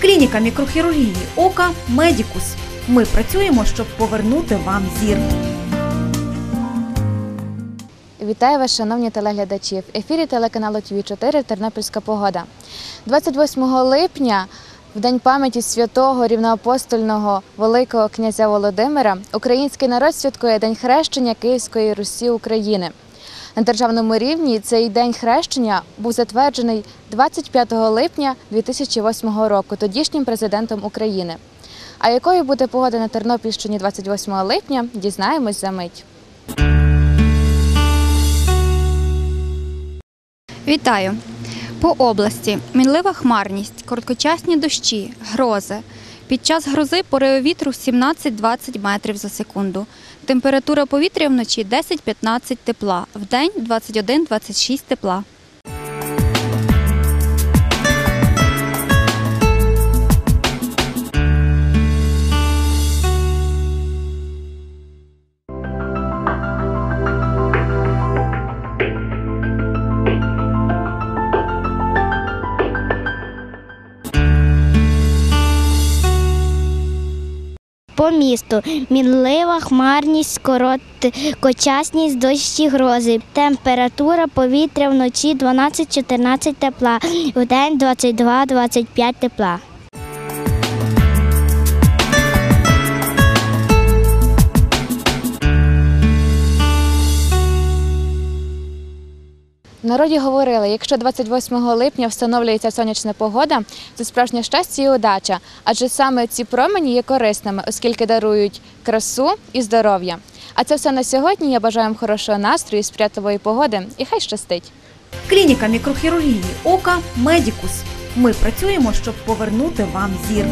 Клініка мікрохірургії ока Медікус. Ми працюємо, щоб повернути вам зір. Вітаю вас, шановні телеглядачі. В ефірі телеканалу ТВ 4 Тернопільська погода. 28 липня, в день пам'яті святого рівноапостольного Великого князя Володимира, український народ святкує День хрещення Київської Русі України. На державному рівні цей день хрещення був затверджений 25 липня 2008 року тодішнім президентом України. А якою буде погода на Тернопільщині 28 липня, дізнаємось за мить. Вітаю! По області мінлива хмарність, короткочасні дощі, грози. Під час грози пориви вітру 17-20 метрів за секунду. Температура повітря вночі 10-15 тепла, в день 21-26 тепла. По місту мінлива хмарність, короткочасність, дощі грози. Температура повітря вночі 12-14 тепла, в день 22-25 тепла. Народі говорили, якщо 28 липня встановлюється сонячна погода, це справжнє щастя і удача, адже саме ці промені є корисними, оскільки дарують красу і здоров'я. А це все на сьогодні. Я бажаю вам хорошого настрою, сприятливої погоди і хай щастить. Клініка мікрохірургії ока Медікус. Ми працюємо, щоб повернути вам зір.